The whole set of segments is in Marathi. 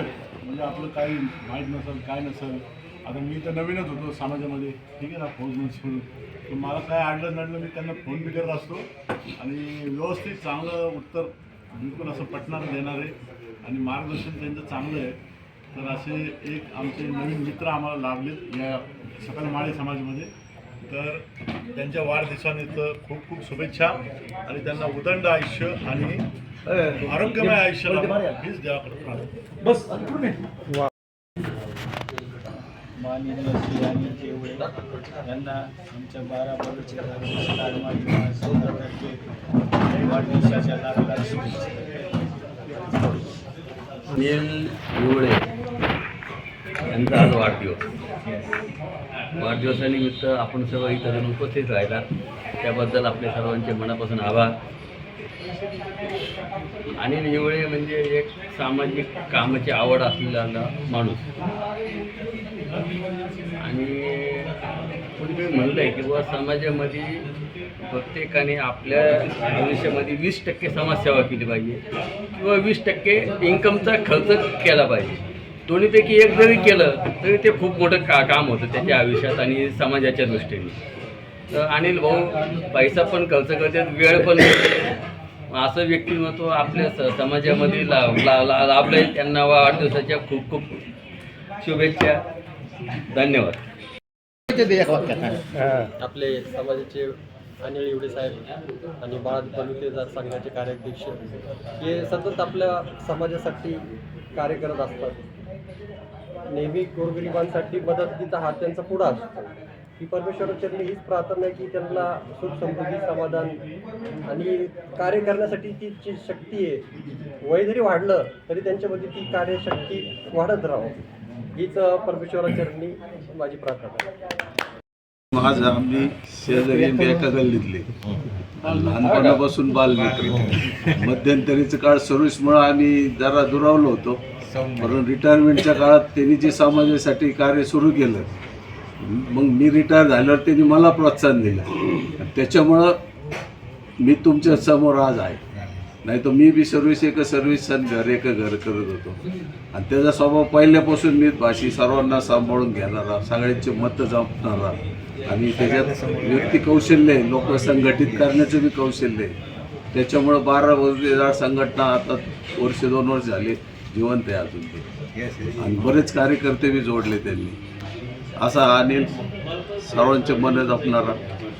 म्हणजे आपलं काही माहीत नसेल काय नसेल आता मी तर नवीनच होतो समाजामध्ये. ठीक आहे ना फौज म्हणून तर मला काय अडलं नडलं मी त्यांना फोन बी करत असतो. आणि व्यवस्थित चांगलं उत्तर बिलकुल असं पटणार देणार आहे. आणि मार्गदर्शन त्यांचं चांगलं आहे. तर असे एक आमचे नवीन मित्र आम्हाला लाभलेत या सकल माळे समाजामध्ये. तर त्यांच्या वाढदिवसानिमित्त खूप खूप शुभेच्छा आणि त्यांना उदंड आयुष्य आणि आरोग्यमय आयुष्य लाभो. हीच देवाकडे प्रार्थना. माननीय श्री जेवळे यांना आमच्या बारा बालूचे वाढदिवसाच्या लाख लाख शुभेच्छा अनिल त्यांचा यांचा आज वाढदिवस. वाढदिवसानिमित्त आपण सर्व इथं उपस्थित राहिला त्याबद्दल आपले सर्वांचे मनापासून आभार. आणि निवळे म्हणजे एक सामाजिक कामाची आवड असलेला माणूस. आणि कोणी म्हणलं आहे की बुवा समाजामध्ये प्रत्येकाने आपल्या आयुष्यामध्ये वीस टक्के समाजसेवा केली पाहिजे. किंवा वीस टक्के इन्कमचा खर्च केला पाहिजे. दोन्हीपैकी एक जरी केलं तरी ते खूप मोठं का काम होतं त्याच्या आयुष्यात आणि समाजाच्या दृष्टीने. तर अनिल भाऊ पैसा पण खर्च करतात वेळ पण असं व्यक्तिमत्व आपल्या स- समाजामध्ये ला ला- ला- त्यांना आहे त्यांना वाढदिवसाच्या खूप खूप शुभेच्छा. धन्यवाद. आपले समाजाचे अनिल एवढे साहेब आणि बाळा बलुतेदार संघाचे कार्याध्यक्ष हे सतत आपल्या समाजासाठी कार्य करत असतात. नेहमी गोरगरिबांसाठी मदतीचा हात त्यांचा पुढा असतो. ही परमेश्वराचरणी हीच प्रार्थना आहे की त्यांना सुख समृद्धी समाधान आणि कार्य करण्यासाठी ती जी शक्ती आहे वय जरी वाढलं तरी त्यांच्यामध्ये ती कार्यशक्ती वाढत राहावं. हीच परमेश्वराचरणी माझी प्रार्थना आज आम्ही शेजारी आम्ही एका गल्लीतले. लहानपणापासून बालमित्र मध्यंतरीचं काळ सर्व्हिसमुळं आम्ही जरा दुरावलो होतो. म्हणून रिटायरमेंटच्या काळात त्यांनी जे समाजासाठी कार्य सुरू केलं मग मी रिटायर झाल्यावर त्यांनी मला प्रोत्साहन दिलं. त्याच्यामुळं मी तुमच्यासमोर आज आहे. नाही तर मी बी सर्व्हिस एक सर्व्हिस आणि घर एक घर करत होतो. आणि त्याचा स्वभाव पहिल्यापासून मी भाषी सर्वांना सांभाळून घेणारा सगळ्यांचे मतं जपणारा. आणि त्याच्यात व्यक्ती कौशल्य आहे. लोक संघटित करण्याचं बी कौशल्य आहे. त्याच्यामुळं बारा वर्षदार संघटना आता वर्ष दोन वर्ष झाले जिवंत आहे अजून ते. आणि बरेच कार्यकर्ते बी जोडले त्यांनी. असा अनिल सर्वांचे मन जपणारा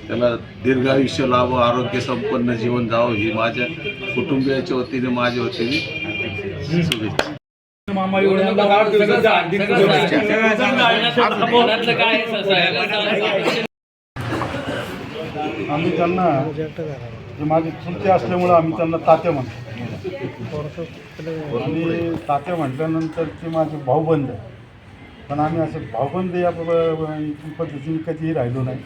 त्याला दीर्घ आयुष्य लाभो आरोग्य संपन्न जीवन जावं ही माझ्या कुटुंबियाच्या वतीने माझ्या वतीने शुभेच्छा. मामा हार्दिक शुभेच्छा. आम्ही त्यांना जे माझे चुलते असल्यामुळं आम्ही त्यांना तात्या म्हणतो. आणि तात्या म्हटल्यानंतर ते माझे भाऊबंद आहे. पण आम्ही असे भाऊबंद या प- प- पद्धतीने कधीही राहिलो नाही.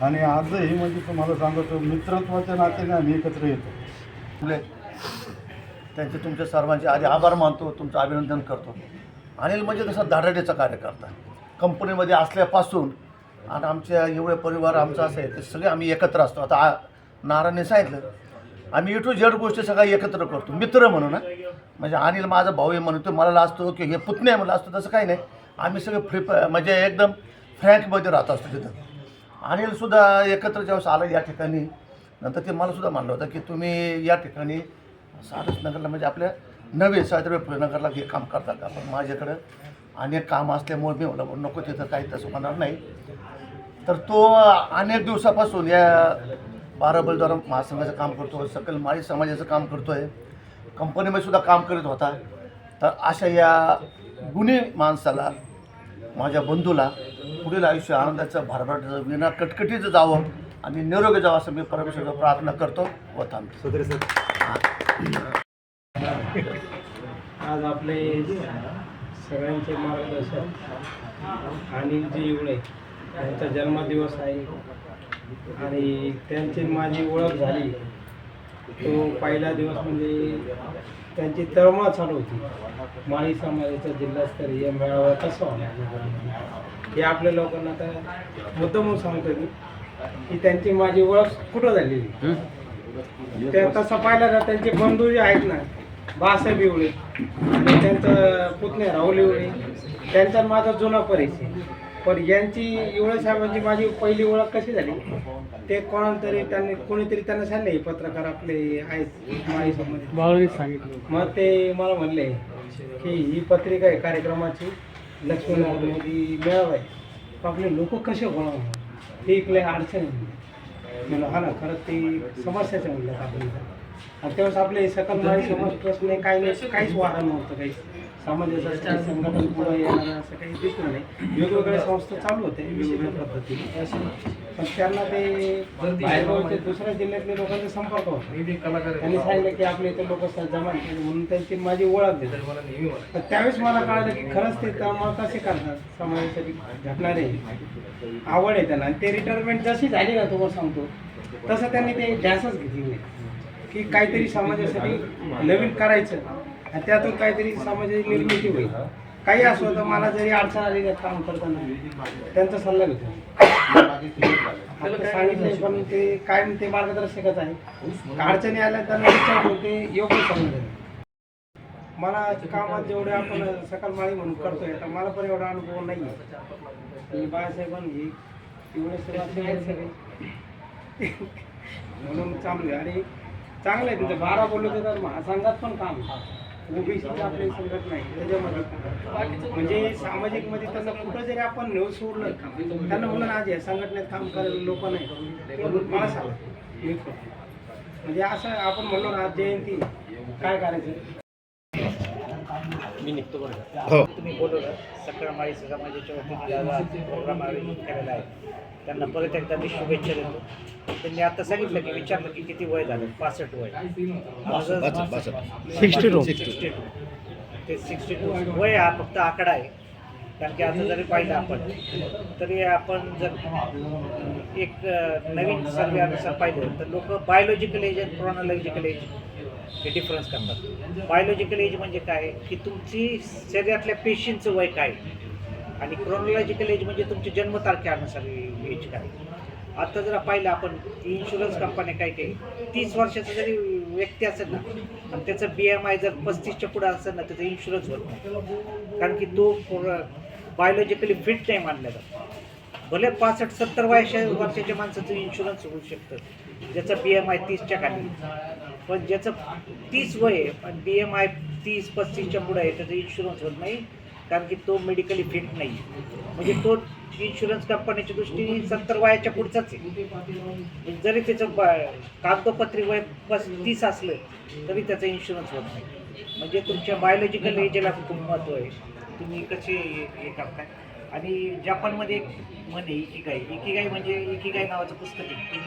आणि आजही म्हणजे तुम्हाला सांगतो मित्रत्वाच्या नात्याने आम्ही एकत्र येतो. त्यांचे तुमच्या सर्वांचे आधी आभार मानतो तुमचं अभिनंदन करतो. अनिल म्हणजे कसं दाढाडीचा कार्यकर्ता. कंपनीमध्ये असल्यापासून आणि आमच्या एवढे परिवार आमचा असं आहे ते सगळे आम्ही एकत्र असतो. आता आ- नारायणने सांगितलं आम्ही इटू जेड गोष्टी सगळ्या एकत्र करतो. मित्र म्हणून ना म्हणजे अनिल माझा भाऊ आहे म्हणून तो मला असतो की हे पुतणे आहे मला असतो तसं काही नाही. आम्ही सगळे फ्री म्हणजे एकदम फ्रँकमध्ये राहत असतो तिथं. अनिलसुद्धा एकत्र ज्यावेळेस आलं या ठिकाणी नंतर ते मलासुद्धा मानलं होतं की तुम्ही या ठिकाणी नगरला म्हणजे आपल्या नवे सावित्रीबाई फुले नगरला हे काम करतात का? पण माझ्याकडं अनेक काम असल्यामुळे मी म्हणलं नको तिथं काही तसं होणार नाही. तर तो अनेक दिवसापासून या बाराबलद्वारा महासंघाचं काम करतो सकल माळी समाजाचं काम करतो आहे कंपनीमध्ये सुद्धा काम करत होता. तर अशा या गुन्हे माणसाला माझ्या बंधूला पुढील आयुष्य आनंदाचं भारभाटाचं विना कटकटीचं जावं आणि निरोगी जावं असं मी परमेश्वर प्रार्थना करतो व थांबतो. आज आपले सगळ्यांचे मार्गदर्शन अनिलजी एवढे त्यांचा जन्मदिवस आहे. आणि त्यांची माझी ओळख झाली. तो पहिला दिवस म्हणजे त्यांची तळमळ चालू होती. माळी समाजाचा जिल्हास्तरीय मेळावा कसा हे आपल्या लोकांना तर मुद्दामून सांगतो मी की त्यांची माझी ओळख कुठं झालेली? त्या तसं पाहिलं ना त्यांचे बंधू जे आहेत ना बाळासाहेब एवढे आणि त्यांचं पुतणे राहुल एवढे त्यांचा माझा जुना परिचय. पण यांची एवढं साहेबांची माझी पहिली ओळख कशी झाली? ते कोणाला तरी त्यांनी कोणीतरी त्यांना सांगले हे पत्रकार आपले आहेत माळी संबंधित. सांगितलं. मग ते मला म्हणले की ही पत्रिका आहे कार्यक्रमाची लक्ष्मीनारायणमध्ये मेळावा आहे. तर आपले लोक कसे होणार? ते इकडे अडचण आहे. म्हणलं हा ना खरंच ते समस्याचं म्हणलं आपण आणि त्यावेळेस आपले सकल माळी समाज ट्रस्टने काही नाही काहीच वारा नव्हतं काही. समाजाचं काही संघटन पुढं येणार असं काही दिसलं नाही. वेगवेगळ्या संस्था चालू होते वेगवेगळ्या पद्धतीने. पण त्यांना ते बाहेरगावचे दुसऱ्या जिल्ह्यातल्या लोकांचा संपर्क होता. त्यांनी सांगितलं की आपल्या इथे लोक जमा म्हणून त्यांची माझी ओळख दिली. तर त्यावेळेस मला कळलं की खरंच ते कामं कसे करतात? समाजासाठी झटणारे आवड आहे त्यांना. आणि ते रिटायरमेंट जशी झाली ना तुम्हाला सांगतो तसं त्यांनी ते ध्यासच घेतली नाही. की काहीतरी समाजासाठी नवीन करायचं. आणि त्यातून काहीतरी समाजाची निर्मिती होईल. काही असो तर मला जरी अडचण आली ना काम करताना त्यांचा सल्ला घेतो. सांगितले पण ते काय ते मार्गदर्शकच आहे. अडचणी आल्या त्यांना विचारतो ते योग्य समजेल मला कामात जेवढे आपण सकाळ माळी म्हणून करतोय तर मला पण एवढा अनुभव नाही आहे बाळासाहेबांनी एवढे सर्व सगळे. म्हणून चांगले आणि चांगलं आहे तुमचं बारा बोललो तर महासंघात पण काम ओबीसीची आपली संघटना नाही त्याच्यामध्ये. म्हणजे सामाजिकमध्ये त्यांना कुठं जरी आपण न सोडलं त्यांना म्हणून आज या संघटनेत काम करायला लोक नाही. मला सांगा. म्हणजे असं आपण म्हणलो ना आज जयंती. काय करायचं? तुम्ही बोलवलं. सकाळ माळी समाजाच्या वतीने प्रोग्राम आयोजित केलेला आहे. त्यांना परत एकदा मी शुभेच्छा देतो. त्यांनी आता सांगितलं की विचारलं की किती वय झालं? पासष्ट वय. Sixty two. Sixty two. ते सिक्स्टी टू. वय हा फक्त आकडा आहे. कारण की आता जरी पाहिलं आपण तरी आपण जर एक नवीन सर्वेनुसार पाहिलं तर लोक बायोलॉजिकल एज आणि क्रोनॉलॉजिकल एज हे डिफरन्स करतात बायोलॉजिकल एज म्हणजे काय? की तुमची शरीरातल्या पेशींचं वय काय? आणि क्रोनॉलॉजिकल एज म्हणजे तुमची जन्मतारखेनुसार एज काय? आता जरा पाहिलं आपण इन्शुरन्स कंपन्या काय काही तीस वर्षाचा जरी व्यक्ती असेल ना आणि त्याचं बी एम आय जर पस्तीसच्या पुढे असेल ना त्याचा इन्शुरन्स होत नाही. कारण की तो बायोलॉजिकली फिट नाही मानला जातो. भले पासष्ट सत्तर वयाच्या वर्षाच्या माणसाचं इन्शुरन्स होऊ शकतं. ज्याचा बी एम आय तीसच्या खाली. पण ज्याचं तीस वय आहे पण बी एम आय तीस पस्तीसच्या पुढं आहे त्याचं इन्शुरन्स होत नाही कारण की तो मेडिकली फिट नाही. म्हणजे तो इन्शुरन्स कंपनीच्या दृष्टीने सत्तर वयाच्या पुढचाच आहे. म्हणजे जरी त्याचं कागदोपत्री वय पस्तीस असलं तरी त्याचा इन्शुरन्स होत नाही. म्हणजे तुमच्या बायोलॉजिकल एजला खूप महत्त्व आहे. तुम्ही कसे हे हे करताय? आणि जपानमध्ये एक म्हण इकिगाई इकिगाई म्हणजे इकिगाई नावाचं पुस्तक आहे.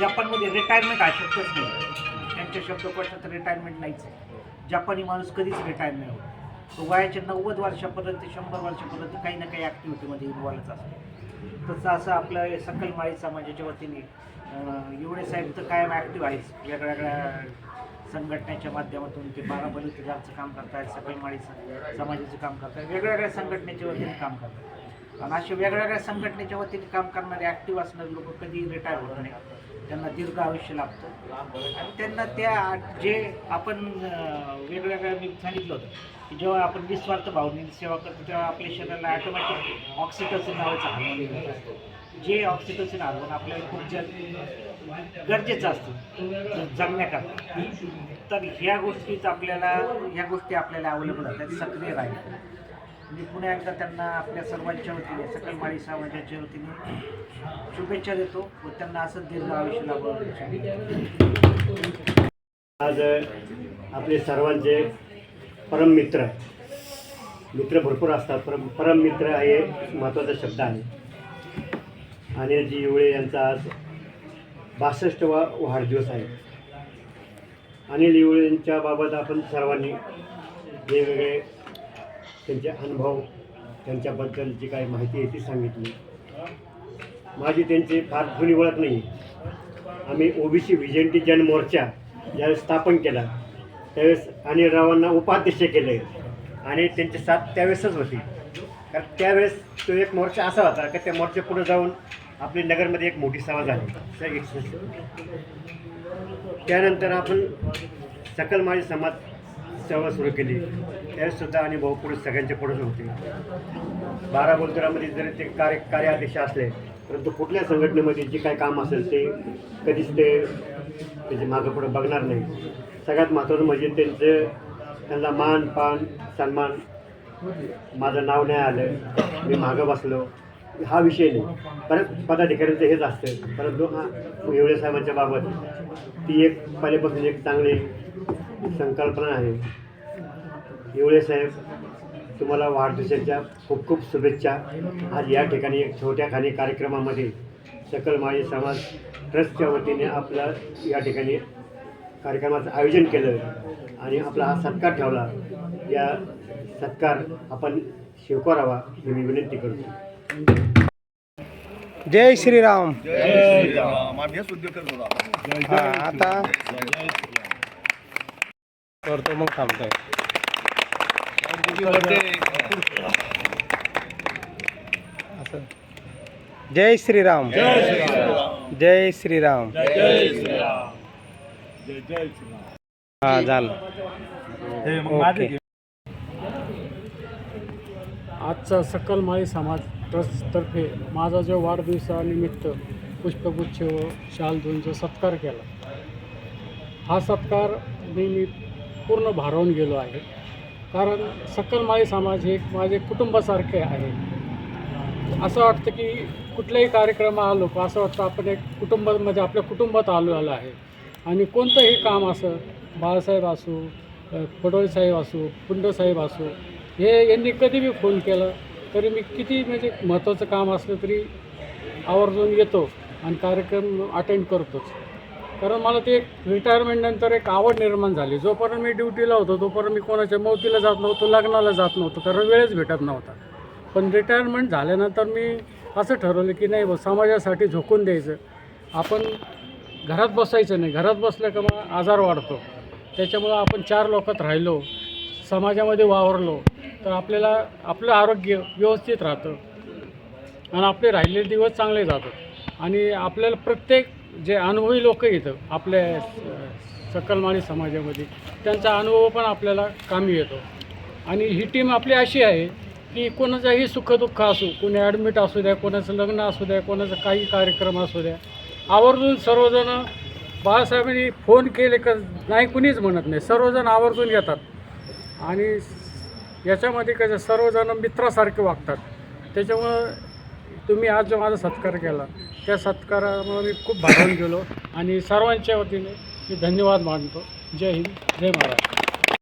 जपानमध्ये रिटायरमेंट हा शब्दच नाही. त्यांच्या शब्दकोशात रिटायरमेंट नाहीच आहे. जपानी माणूस कधीच रिटायर नाही होत. तो वयाच्या नव्वद वर्षापर्यंत शंभर वर्षापर्यंत काही ना काही ॲक्टिव्हिटीमध्ये इन्व्हॉल्वच असतो. तसं असं आपलं सकल माळी समाजाच्या म्हणजे वतीने एवढे साहेब तर कायम ॲक्टिव्ह आहेच. वेगळ्या वेगळ्या संघटनेच्या माध्यमातून ते बारा बलुतेदारचं काम करतायत सगळी माळी समाजाचं काम करतायत वेगवेगळ्या संघटनेच्या वतीने काम करतात आणि असे वेगवेगळ्या संघटनेच्या वतीने काम करणारे ॲक्टिव्ह असणारे लोक कधी रिटायर होत नाही त्यांना दीर्घ आयुष्य लाभतं आणि त्यांना त्या जे आपण वेगवेगळ्या मी सांगितलं होतं की जेव्हा आपण निस्वार्थ भावनेने सेवा करतो तेव्हा आपल्या शरीराला ॲटोमॅटिक ऑक्सिटोसिन नावाचं हार्मोन जे ऑक्सिटोसिन हार्मोन आपल्याला खूप जास्त गरजेचं असतं. जगण्याकरता. तर ह्या गोष्टीच आपल्याला ह्या गोष्टी आपल्याला अवेलेबल होतात सक्रिय राहील. मी म्हणजे पुन्हा एकदा त्यांना आपल्या सर्वांच्या वतीने सकल माळी समाजाच्या वतीने शुभेच्छा देतो व त्यांना असं दीर्घ आयुष्य लाभावं आज आपले सर्वांचे परम मित्र मित्र भरपूर असतात परम परम मित्र हे महत्त्वाचा शब्द आहे. अनिलजी इवळे यांचा आज बासष्टवा वाढदिवस आहे. अनिल इवळे यांच्या बाबत आपण सर्वांनी वेगवेगळे त्यांचे अनुभव त्यांच्याबद्दल जी काही माहिती आहे ती सांगितली. माझी त्यांची फार जुनी ओळख नाही. आम्ही ओबीसी व्हिजंटी जन मोर्चा ज्यावेळेस स्थापन केला त्यावेळेस अनिल रावांना उपाध्यक्ष केले आणि त्यांची साथ त्यावेळेसच होती. कारण त्यावेळेस तो एक मोर्चा असा होता की त्या मोर्चा पुढे जाऊन आपली नगरमध्ये एक मोठी सभा झाली त्यानंतर आपण सकल माझी समाज सेवा सुरू केली. त्यावेळेससुद्धा आणि बहुपुरुष सगळ्यांचे पुढे होते. बारा बोलतुरामध्ये जरी ते कार्य कार्याध्यक्ष असले परंतु कुठल्या संघटनेमध्ये जे काही काम असेल ते कधीच ते त्याचे मागं पुढं बघणार नाही. सगळ्यात महत्त्वाचं म्हणजे त्यांचं त्यांना मान पान सन्मान माझं नाव नाही आलं मी मागं बसलो. हा विषय नाही. परत पदाधिकाऱ्यांचं हेच असतं. परंतु हा एवढे साहेबांच्या बाबत ती एक पहिल्यापासून एक चांगली संकल्पना आहे. एवढे साहेब तुम्हाला वाढदिवसाच्या खूप खूप शुभेच्छा. आज या ठिकाणी एक छोट्या खाणी कार्यक्रमामध्ये सकल माळी समाज ट्रस्टच्या वतीने आपलं या ठिकाणी कार्यक्रमाचं आयोजन केलं आणि आपला हा सत्कार ठेवला. या सत्कार आपण स्वीकारावा ही मी विनंती करतो. जय श्रीराम. हा आता करतो मग थांबतोय असं. जय श्रीराम. जय श्रीराम. हा झालं. आजचा सकल माळी समाज. ट्रस्टतर्फे माझा जो वाढदिवसानिमित्त पुष्पगुच्छ व शाल दोनचा सत्कार केला. हा सत्कार मी मी पूर्ण भारावून गेलो आहे. कारण सकल समाज हे माझे कुटुंबासारखे आहे. असं वाटतं की कुठल्याही कार्यक्रम आलो का असं वाटतं आपण एक कुटुंबामध्ये म्हणजे आपल्या कुटुंबात आलो आलो आहे. आणि कोणतंही काम असं बाळासाहेब असू अ, असू पुंडसाहेब असू हे यांनी कधी बी फोन केला तरी मी किती म्हणजे महत्त्वाचं काम असलं तरी आवर्जून येतो आणि कार्यक्रम अटेंड करतोच. कारण मला ते एक रिटायरमेंटनंतर एक आवड निर्माण झाली. जोपर्यंत मी ड्युटीला होतो तोपर्यंत मी कोणाच्या मौतीला जात नव्हतो लग्नाला जात नव्हतो कारण वेळच भेटत नव्हता. पण रिटायरमेंट झाल्यानंतर मी असं ठरवलं की नाही बा समाजासाठी झोकून द्यायचं. आपण घरात बसायचं नाही. घरात बसलं का मग आजार वाढतो. त्याच्यामुळं आपण चार लोकात राहिलो. समाजामध्ये वावरलो. तर आपल्याला आपलं आरोग्य व्यवस्थित राहतं. आणि आपले राहिलेले दिवस चांगले जातात. आणि आपल्याला प्रत्येक जे अनुभवी लोक येतं आपल्या सकलमाळी समाजामध्ये त्यांचा अनुभव पण आपल्याला कामी येतो. आणि ही टीम आपली अशी आहे की कोणाचाही सुखदुःख असू कोणी ॲडमिट असू द्या कोणाचं लग्न असू द्या कोणाचा काही कार्यक्रम असू द्या आवर्जून सर्वजण बाळासाहेबांनी फोन केले का नाही कुणीच म्हणत नाही. सर्वजण आवर्जून येतात. आणि याच्यामध्ये कसं सर्वजण मित्रासारखे वागतात. त्याच्यामुळं तुम्ही आज जो माझा सत्कार केला त्या सत्कारामुळे मी खूप भागून गेलो आणि सर्वांच्या वतीने मी धन्यवाद मानतो. जय हिंद जय महाराष्ट्र.